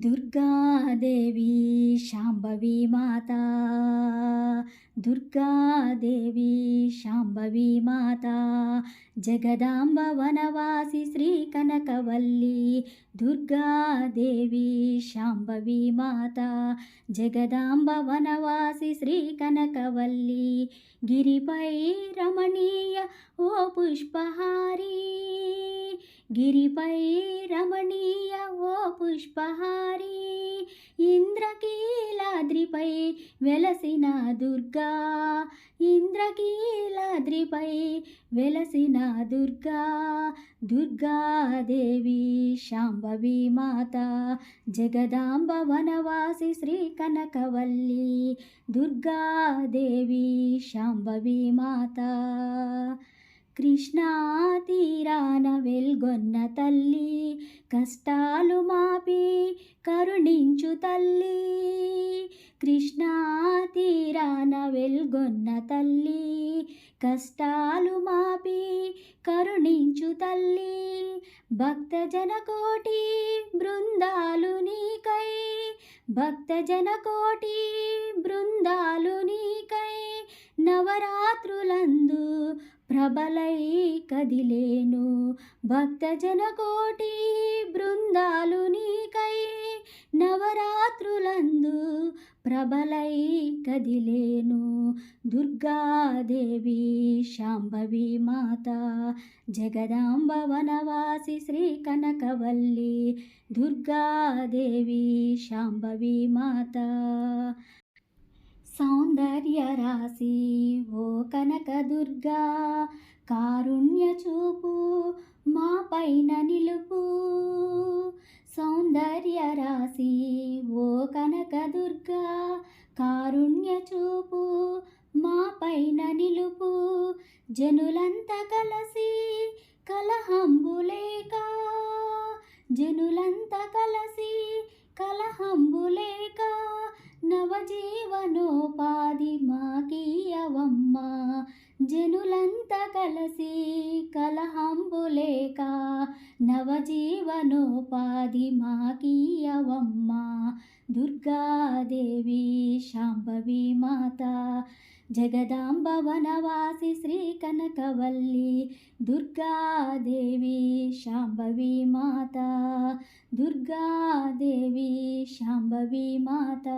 దుర్గాదేవి శాంభవి మాత. దుర్గాదేవి శాంభవి మాత. జగదాంబ వనవాసి శ్రీ కనకవల్లి. దుర్గాదేవి శాంభవి మాత. జగదాంబ వనవాసి శ్రీ కనకవల్లి. గిరిపై రమణీయ ఓ పుష్పహారీ. గిరిపై రమణీయ ఓ పుష్పహారి ఇంద్రకీలాద్రిపై వెలసిన దుర్గా ఇంద్రకీలాద్రిపై వెలసిన దుర్గా దుర్గాదేవి శాంభవి మాత జగదాంబ వనవాసి శ్రీ కనకవల్లి దుర్గాదేవి శాంభవి మాత. కృష్ణా తీరాన వెల్గొన్న తల్లి కష్టాలు మాపి కరుణించు తల్లి. కృష్ణా తీరాన వెల్గొన్న తల్లి కష్టాలు మాపి కరుణించు తల్లి. భక్తజన కోటి బృందాలు నీకై భక్తజన కోటి బృందాలు నీకై నవరాత్రులందు ప్రబలై కదిలేను భక్తజన కోటి బృందాలు నీకై నవరాత్రులందు ప్రబలై కదిలేను దుర్గాదేవి శాంభవి మాత జగదాంబ వనవాసి శ్రీ కనకవల్లి దుర్గాదేవి శాంభవి మాత. సౌందర్య రాశి కనకదుర్గా కనక దుర్గా కారుణ్య చూపు మా పైన నిలుపు. సౌందర్య రాశి ఓ కనక దుర్గా కారుణ్య చూపు మా పైన నిలుపు. జనులంతా కలసి కలహంబులేక జనులంతా కలసి కలహంబులేక నవజీవనోపాధి మా జనులంతా కలిసి కలహంబులేక నవజీవనోపాధి మాకీయవమ్మ. దుర్గాదేవి శాంభవి మాత. జగదాంబవనవాసి శ్రీ కనకవల్లి దుర్గాదేవి శాంభవి మాత. దుర్గాదేవి శాంభవి మాత.